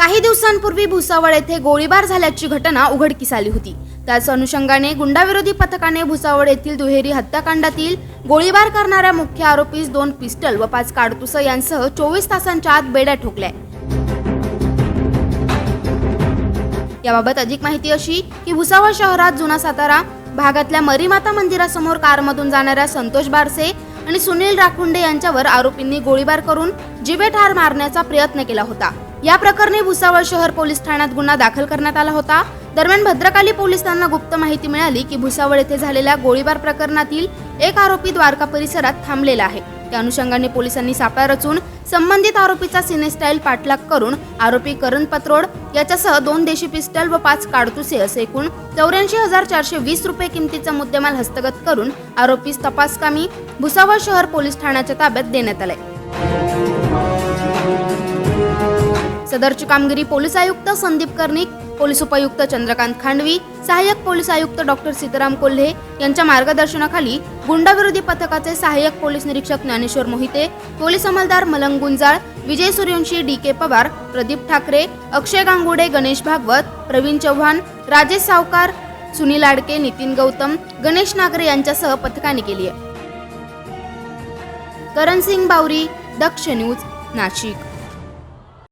काही दिवसांपूर्वी भुसावळ येथे गोळीबार झाल्याची घटना उघडकीस आली होती. त्याच अनुषंगाने गुंडाविरोधी पथकाने भुसावळ येथील दुहेरी हत्याकांडातील गोळीबार करणाऱ्या मुख्य आरोपीस दोन पिस्टल व पाच काडतुस यांसह चोवीस तासांच्या आत बेड्या ठोकल्या. याबाबत अधिक माहिती अशी की भुसावळ शहरात जुना सातारा भागातल्या मरीमाता मंदिरासमोर कारमधून जाणाऱ्या संतोष बारसे आणि सुनील राखुंडे यांच्यावर आरोपींनी गोळीबार करून जिबे ठार मारण्याचा प्रयत्न केला होता. या प्रकरणी भुसावळ शहर पोलीस ठाण्यात गुन्हा दाखल करण्यात आला होता. दरम्यान भद्रकाली पोलिसांना गुप्त माहिती मिळाली की भुसावळ येथे झालेल्या गोळीबार प्रकरणातील एक आरोपी द्वारका परिसरात थांबलेला आहे. त्या अनुषंगाने पोलिसांनी सापळा रचून संबंधित आरोपीचा सिनेस्टाईल पाठलाग करून आरोपी करण पत्रोड याच्यासह दोन देशी पिस्टल व पाच काडतुसे असे एकूण चौऱ्याऐंशी हजार चारशे वीस रुपये किमतीचा मुद्देमाल हस्तगत करून आरोपीस तपासकामी भुसावळ शहर पोलीस ठाण्याच्या ताब्यात देण्यात आलाय. सदरची कामगिरी पोलीस आयुक्त संदीप कर्णिक पोलीस उपायुक्त चंद्रकांत खांडवी सहाय्यक पोलीस आयुक्त डॉक्टर सीताराम कोल्हे यांच्या मार्गदर्शनाखाली गुंडाविरोधी पथकाचे सहाय्यक पोलीस निरीक्षक ज्ञानेश्वर मोहिते पोलीस अंमलदार मलंग गुंजाळ विजय सूर्यवंशी डी के पवार प्रदीप ठाकरे अक्षय गांगुडे गणेश भागवत प्रवीण चव्हाण राजेश सावकार सुनील आडके नितीन गौतम गणेश नागरे यांच्यासह पथकाने केली आहे. करण सिंग बावरी दक्ष न्यूज नाशिक.